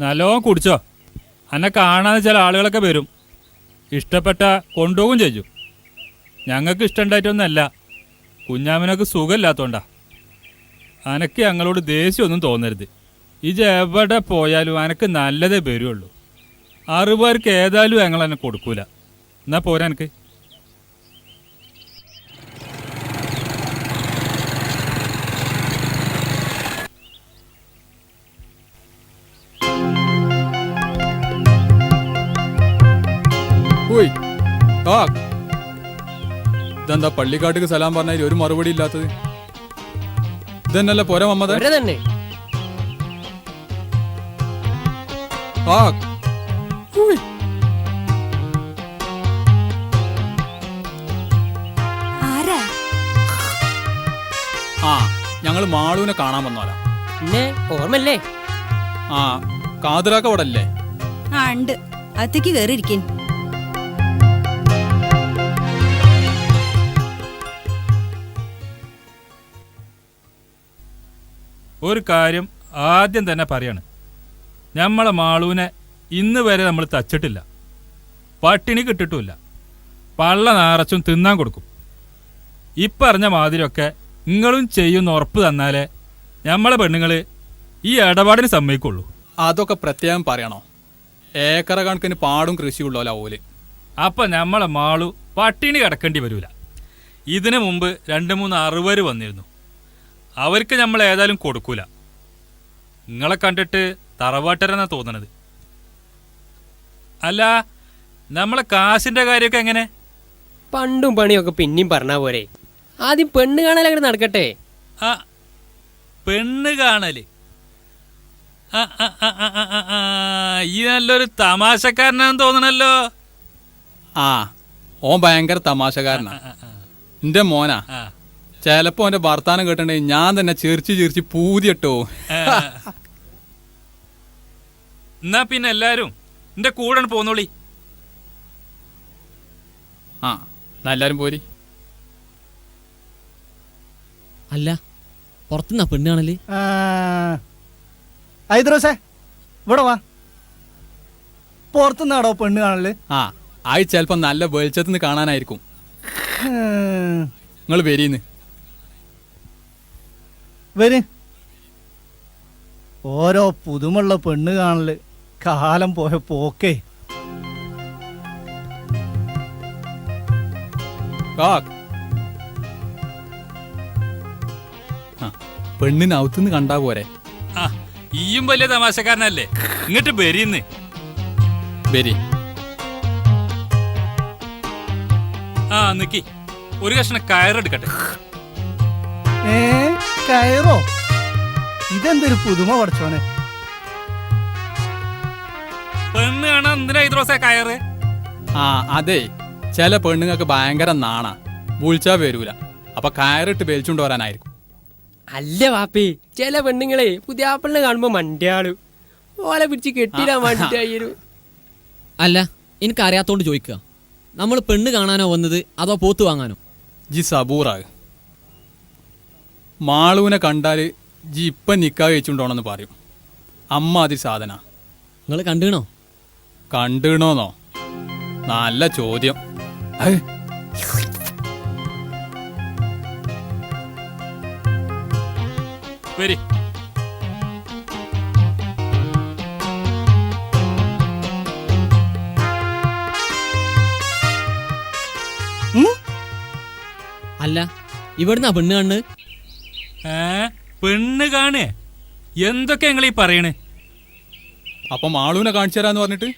നല്ലോണം കുടിച്ചോ. എന്നെ കാണാതെ ചില ആളുകളൊക്കെ വരും. ഇഷ്ടപ്പെട്ട കൊണ്ടുപോകും ചെയ്യും. ഞങ്ങൾക്ക് ഇഷ്ടമുണ്ടായിട്ടൊന്നല്ല കുഞ്ഞാമിനൊക്കെ സുഖമില്ലാത്തോണ്ടാ. അനക്ക് ഞങ്ങളോട് ദേഷ്യമൊന്നും തോന്നരുത്. ഇജ് എവിടെ പോയാലും അനക്ക് നല്ലതേ വരുള്ളൂ. അറുപേർക്ക് ഏതായാലും ഞങ്ങൾ എന്നെ കൊടുക്കൂല. എന്നാ പോരാ എനിക്ക് ആ. ഇതെന്താ പള്ളിക്കാട്ടിക്ക് സലാം പറഞ്ഞാൽ ഒരു മറുപടി ഇല്ലാത്തത്? ഇതന്നല്ല പോരാ മമ്മത ഞങ്ങൾ തന്നെ. ആ. ഉയ്. ആരാ? ആ ഞങ്ങൾ മാളുവിനെ കാണാൻ വന്നോല. പിന്നെ ഓർമ്മല്ലേ ആ കാതിറാക്ക അവിടെ അല്ലേ ആ ഉണ്ട്. അത്തേക്ക് കയറിയിരിക്കൻ ഒരു കാര്യം ആദ്യം തന്നെ പറയാണ്. നമ്മളെ മാളൂനെ ഇന്ന് വരെ നമ്മൾ തച്ചിട്ടില്ല. പട്ടിണി കിട്ടിട്ടുമില്ല. പള്ള നാറച്ചും തിന്നാൻ കൊടുക്കും. ഇപ്പറഞ്ഞ മാതിരിയൊക്കെ നിങ്ങളും ചെയ്യുന്ന ഉറപ്പ് തന്നാലേ നമ്മളെ പെണ്ണുങ്ങൾ ഈ ഇടപാടിന് സമ്മതിക്കുള്ളൂ. അതൊക്കെ പ്രത്യേകം പറയണോ? ഏക്കറ കണക്കിന് പാടും കൃഷിയുള്ളോല ഓൽ. അപ്പൊ നമ്മളെ മാളു പട്ടിണി കിടക്കേണ്ടി വരൂല. ഇതിനു മുമ്പ് രണ്ട് മൂന്ന് അറുപത് വന്നിരുന്നു. അവർക്ക് നമ്മൾ ഏതായാലും കൊടുക്കൂല. നിങ്ങളെ കണ്ടിട്ട് തറവാട്ടരെന്നാ തോന്നണത്. അല്ല നമ്മളെ കാശിന്റെ കാര്യമൊക്കെ എങ്ങനെ? പണ്ടും പണിയൊക്കെ പിന്നെയും പറഞ്ഞാ പോരെ. ആദ്യം പെണ്ണ് കാണാൻ നടക്കട്ടെ? ആ പെണ്ണ് കാണൽ. ആ, ആ, ആ, ആ, ആ, ആ, ആ, ഈ നല്ലൊരു തമാശക്കാരനാന്ന് തോന്നണല്ലോ. ആ ഓൻ ഭയങ്കര തമാശക്കാരനാ. എന്റെ മോനാ. ആ. ചിലപ്പോ അവന്റെ വർത്താനം കേട്ടിട്ടുണ്ടെങ്കിൽ ഞാൻ തന്നെ ചിരിച്ച് ചിരിച്ച് പൂതിയിട്ടോ. എന്നാ പിന്നെ എല്ലാരും? എന്റെ കൂടെ പോന്നോളി. ആ എന്നാ എല്ലാരും പോരി. അല്ല പുറത്തുനിന്നാ പെണ്ണ് കാണൽ? ഐദ്രോസേ ഇവിടെ വാ. പുറത്തുനിന്നാടോ പെണ്ണ് കാണൽ? ആ ആയി ചിലപ്പോ നല്ല വെളിച്ചത്തുനിന്ന് കാണാനായിരിക്കും. നിങ്ങൾ വരീന്ന്. വര്. ഓരോ പുതുമുള്ള പെണ്ണ് കാണൽ കാലം പോയ പോക്കേ. പെണ്ണിനകത്തുനിന്ന് പെണ്ണിന് കണ്ടാ പോരെ. ആ ഈയും വലിയ തമാശക്കാരനല്ലേ? ഇങ്ങട്ട് ബരിന്ന് ബരി ആ നിക്കി ഒരു കഷ്ണം കയറെടുക്കട്ടെ. ഏ? കയറോ? ഇതെന്തൊരു പുതുമ പഠിച്ചോനെ പെണ്ണ് കാണാൻ എന്തിനാ ഇദ്രോസേ കയറ്? ആ അതെ. ചില പെണ്ണുങ്ങൾക്ക് ഭയങ്കര നാണ. വിളിച്ചാ വരൂല. അപ്പൊ കയറിട്ട് വലിച്ചുകൊണ്ട് വരാനായിരിക്കും. അല്ല വാപ്പി ചില പെണ്ണുങ്ങളെ പുതിയ ആപ്പിളിനെ കാണുമ്പോ മണ്ടിയാളു. ഓലെ പിടിച്ച് കെട്ടിടാൻ വേണ്ടിട്ടായിരുന്നു അല്ല എനിക്ക് അറിയാത്തോണ്ട് ചോദിക്കുക. നമ്മൾ പെണ്ണ് കാണാനോ വന്നത് അതോ പോത്ത് വാങ്ങാനോ? ജി സബൂറാ. മാളുവിനെ കണ്ടാൽ ജി ഇപ്പം നിക്കാ വെച്ചുകൊണ്ടോണെന്ന് പറയും. അമ്മ അതി സാധന. നിങ്ങൾ കണ്ടുകണോ കണ്ടിണോന്നോ? നല്ല ചോദ്യം. വരി. അല്ല ഇവിടുന്നാ പെണ്ണ് കണ്ണ്? ഏ? പെണ്ണ് കാണേ. എന്തൊക്കെ നിങ്ങൾ ഈ അപ്പം അപ്പൊ മാളുവിനെ കാണിച്ചു തരാന്ന് പറഞ്ഞിട്ട്?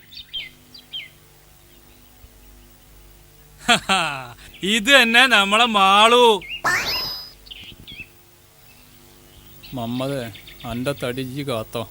ഇത് തന്നെ നമ്മളെ മാളു. മമ്മദേ അന്റെ തടിജി കാത്തോ.